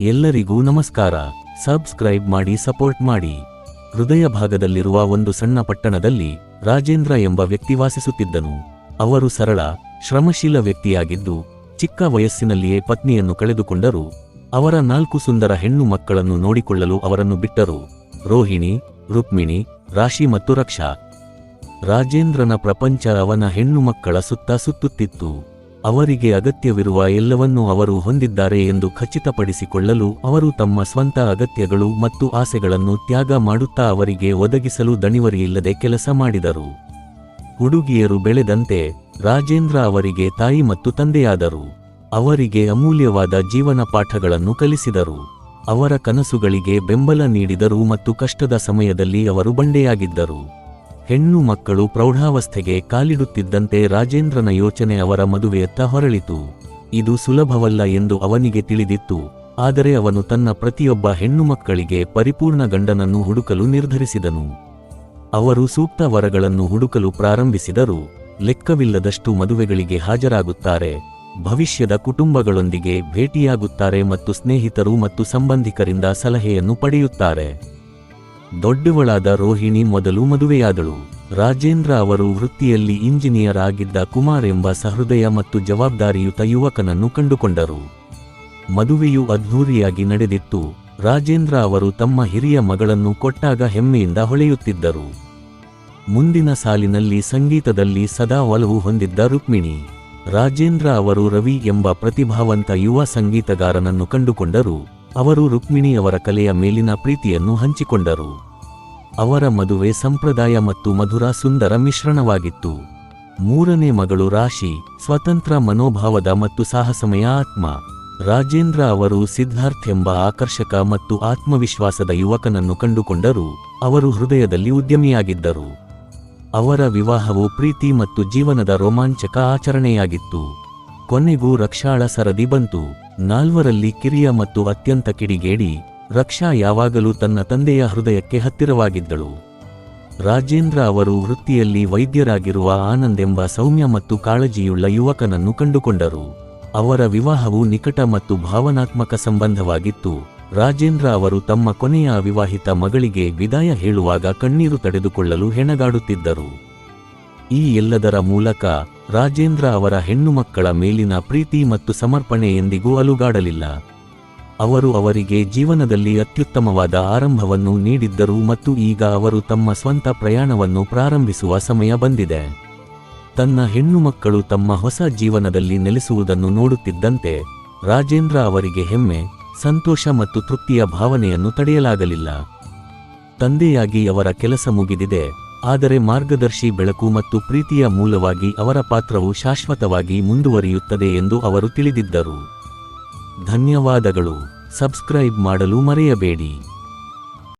ಎಲ್ಲರಿಗೂ ನಮಸ್ಕಾರ. ಸಬ್ಸ್ಕ್ರೈಬ್ ಮಾಡಿ, ಸಪೋರ್ಟ್ ಮಾಡಿ. ಹೃದಯ ಭಾಗದಲ್ಲಿರುವ ಒಂದು ಸಣ್ಣ ಪಟ್ಟಣದಲ್ಲಿ ರಾಜೇಂದ್ರ ಎಂಬ ವ್ಯಕ್ತಿ ವಾಸಿಸುತ್ತಿದ್ದನು. ಅವರು ಸರಳ, ಶ್ರಮಶೀಲ ವ್ಯಕ್ತಿಯಾಗಿದ್ದು, ಚಿಕ್ಕ ವಯಸ್ಸಿನಲ್ಲಿಯೇ ಪತ್ನಿಯನ್ನು ಕಳೆದುಕೊಂಡರು. ಅವರ ನಾಲ್ಕು ಸುಂದರ ಹೆಣ್ಣು ಮಕ್ಕಳನ್ನು ನೋಡಿಕೊಳ್ಳಲು ಅವರನ್ನು ಬಿಟ್ಟರು. ರೋಹಿಣಿ, ರುಕ್ಮಿಣಿ, ರಾಶಿ ಮತ್ತು ರಕ್ಷಾ. ರಾಜೇಂದ್ರನ ಪ್ರಪಂಚ ಅವನ ಹೆಣ್ಣು ಮಕ್ಕಳ ಸುತ್ತ ಸುತ್ತುತ್ತಿತ್ತು. ಅವರಿಗೆ ಅಗತ್ಯವಿರುವ ಎಲ್ಲವನ್ನೂ ಅವರು ಹೊಂದಿದ್ದಾರೆ ಎಂದು ಖಚಿತಪಡಿಸಿಕೊಳ್ಳಲು ಅವರು ತಮ್ಮ ಸ್ವಂತ ಅಗತ್ಯಗಳು ಮತ್ತು ಆಸೆಗಳನ್ನು ತ್ಯಾಗ ಮಾಡುತ್ತಾ ಅವರಿಗೆ ಒದಗಿಸಲು ದಣಿವರಿಯಿಲ್ಲದೆ ಕೆಲಸ ಮಾಡಿದರು. ಹುಡುಗಿಯರು ಬೆಳೆದಂತೆ ರಾಜೇಂದ್ರ ಅವರಿಗೆ ತಾಯಿ ಮತ್ತು ತಂದೆಯಾದರು. ಅವರಿಗೆ ಅಮೂಲ್ಯವಾದ ಜೀವನ ಪಾಠಗಳನ್ನು ಕಲಿಸಿದರು. ಅವರ ಕನಸುಗಳಿಗೆ ಬೆಂಬಲ ನೀಡಿದರು ಮತ್ತು ಕಷ್ಟದ ಸಮಯದಲ್ಲಿ ಅವರು ಬಂಡೆಯಾಗಿದ್ದರು. ಹೆಣ್ಣು ಮಕ್ಕಳು ಪ್ರೌಢಾವಸ್ಥೆಗೆ ಕಾಲಿಡುತ್ತಿದ್ದಂತೆ ರಾಜೇಂದ್ರನ ಯೋಚನೆ ಅವರ ಮದುವೆಯತ್ತ ಹೊರಳಿತು. ಇದು ಸುಲಭವಲ್ಲ ಎಂದು ಅವನಿಗೆ ತಿಳಿದಿತ್ತು. ಆದರೆ ಅವನು ತನ್ನ ಪ್ರತಿಯೊಬ್ಬ ಹೆಣ್ಣು ಮಕ್ಕಳಿಗೆ ಪರಿಪೂರ್ಣ ಗಂಡನನ್ನು ಹುಡುಕಲು ನಿರ್ಧರಿಸಿದನು. ಅವರು ಸೂಕ್ತ ವರಗಳನ್ನು ಹುಡುಕಲು ಪ್ರಾರಂಭಿಸಿದರು. ಲೆಕ್ಕವಿಲ್ಲದಷ್ಟು ಮದುವೆಗಳಿಗೆ ಹಾಜರಾಗುತ್ತಾರೆ. ಭವಿಷ್ಯದ ಕುಟುಂಬಗಳೊಂದಿಗೆ ಭೇಟಿಯಾಗುತ್ತಾರೆ ಮತ್ತು ಸ್ನೇಹಿತರು ಮತ್ತು ಸಂಬಂಧಿಕರಿಂದ ಸಲಹೆಯನ್ನು ಪಡೆಯುತ್ತಾರೆ. ದೊಡ್ಡವಳಾದ ರೋಹಿಣಿ ಮೊದಲು ಮದುವೆಯಾದಳು. ರಾಜೇಂದ್ರ ಅವರು ವೃತ್ತಿಯಲ್ಲಿ ಇಂಜಿನಿಯರ್ ಆಗಿದ್ದ ಕುಮಾರ್ ಎಂಬ ಸಹೃದಯ ಮತ್ತು ಜವಾಬ್ದಾರಿಯುತ ಯುವಕನನ್ನು ಕಂಡುಕೊಂಡರು. ಮದುವೆಯು ಅದ್ಧೂರಿಯಾಗಿ ನಡೆದಿತ್ತು. ರಾಜೇಂದ್ರ ಅವರು ತಮ್ಮ ಹಿರಿಯ ಮಗಳನ್ನು ಕೊಟ್ಟಾಗ ಹೆಮ್ಮೆಯಿಂದ ಹೊಳೆಯುತ್ತಿದ್ದರು. ಮುಂದಿನ ಸಾಲಿನಲ್ಲಿ ಸಂಗೀತದಲ್ಲಿ ಸದಾ ಒಲವು ಹೊಂದಿದ್ದ ರುಕ್ಮಿಣಿ. ರಾಜೇಂದ್ರ ಅವರು ರವಿ ಎಂಬ ಪ್ರತಿಭಾವಂತ ಯುವ ಸಂಗೀತಗಾರನನ್ನು ಕಂಡುಕೊಂಡರು. ಅವರು ರುಕ್ಮಿಣಿಯವರ ಕಲೆಯ ಮೇಲಿನ ಪ್ರೀತಿಯನ್ನು ಹಂಚಿಕೊಂಡರು. ಅವರ ಮದುವೆ ಸಂಪ್ರದಾಯ ಮತ್ತು ಮಧುರ ಸುಂದರ ಮಿಶ್ರಣವಾಗಿತ್ತು. ಮೂರನೇ ಮಗಳು ರಾಶಿ, ಸ್ವತಂತ್ರ ಮನೋಭಾವದ ಮತ್ತು ಸಾಹಸಮಯ ಆತ್ಮ. ರಾಜೇಂದ್ರ ಅವರು ಸಿದ್ಧಾರ್ಥ್ ಎಂಬ ಆಕರ್ಷಕ ಮತ್ತು ಆತ್ಮವಿಶ್ವಾಸದ ಯುವಕನನ್ನು ಕಂಡುಕೊಂಡರು. ಅವರು ಹೃದಯದಲ್ಲಿ ಉದ್ಯಮಿಯಾಗಿದ್ದರು. ಅವರ ವಿವಾಹವು ಪ್ರೀತಿ ಮತ್ತು ಜೀವನದ ರೋಮಾಂಚಕ ಆಚರಣೆಯಾಗಿತ್ತು. ಕೊನೆಗೂ ರಕ್ಷಾಳ ಸರದಿ ಬಂತು. ನಾಲ್ವರಲ್ಲಿ ಕಿರಿಯ ಮತ್ತು ಅತ್ಯಂತ ಕಿಡಿಗೇಡಿ ರಕ್ಷಾ ಯಾವಾಗಲೂ ತನ್ನ ತಂದೆಯ ಹೃದಯಕ್ಕೆ ಹತ್ತಿರವಾಗಿದ್ದಳು. ರಾಜೇಂದ್ರ ಅವರು ವೃತ್ತಿಯಲ್ಲಿ ವೈದ್ಯರಾಗಿರುವ ಆನಂದ್ ಎಂಬ ಸೌಮ್ಯ ಮತ್ತು ಕಾಳಜಿಯುಳ್ಳ ಯುವಕನನ್ನು ಕಂಡುಕೊಂಡರು. ಅವರ ವಿವಾಹವು ನಿಕಟ ಮತ್ತು ಭಾವನಾತ್ಮಕ ಸಂಬಂಧವಾಗಿತ್ತು. ರಾಜೇಂದ್ರ ಅವರು ತಮ್ಮ ಕೊನೆಯ ಅವಿವಾಹಿತ ಮಗಳಿಗೆ ವಿದಾಯ ಹೇಳುವಾಗ ಕಣ್ಣೀರು ತಡೆದುಕೊಳ್ಳಲು ಹೆಣಗಾಡುತ್ತಿದ್ದರು. ಈ ಎಲ್ಲದರ ಮೂಲಕ ರಾಜೇಂದ್ರ ಅವರ ಹೆಣ್ಣು ಮಕ್ಕಳ ಮೇಲಿನ ಪ್ರೀತಿ ಮತ್ತು ಸಮರ್ಪಣೆ ಎಂದಿಗೂ ಅಲುಗಾಡಲಿಲ್ಲ. ಅವರು ಅವರಿಗೆ ಜೀವನದಲ್ಲಿ ಅತ್ಯುತ್ತಮವಾದ ಆರಂಭವನ್ನು ನೀಡಿದ್ದರು ಮತ್ತು ಈಗ ಅವರು ತಮ್ಮ ಸ್ವಂತ ಪ್ರಯಾಣವನ್ನು ಪ್ರಾರಂಭಿಸುವ ಸಮಯ ಬಂದಿದೆ. ತನ್ನ ಹೆಣ್ಣು ಮಕ್ಕಳು ತಮ್ಮ ಹೊಸ ಜೀವನದಲ್ಲಿ ನೆಲೆಸುವುದನ್ನು ನೋಡುತ್ತಿದ್ದಂತೆ ರಾಜೇಂದ್ರ ಅವರಿಗೆ ಹೆಮ್ಮೆ, ಸಂತೋಷ ಮತ್ತು ತೃಪ್ತಿಯ ಭಾವನೆಯನ್ನು ತಡೆಯಲಾಗಲಿಲ್ಲ. ತಂದೆಯಾಗಿ ಅವರ ಕೆಲಸ ಮುಗಿದಿದೆ. ಆದರೆ ಮಾರ್ಗದರ್ಶಿ ಬೆಳಕು ಮತ್ತು ಪ್ರೀತಿಯ ಮೂಲವಾಗಿ ಅವರ ಪಾತ್ರವು ಶಾಶ್ವತವಾಗಿ ಮುಂದುವರಿಯುತ್ತದೆ ಎಂದು ಅವರು ತಿಳಿದಿದ್ದರು. ಧನ್ಯವಾದಗಳು. ಸಬ್ಸ್ಕ್ರೈಬ್ ಮಾಡಲು ಮರೆಯಬೇಡಿ.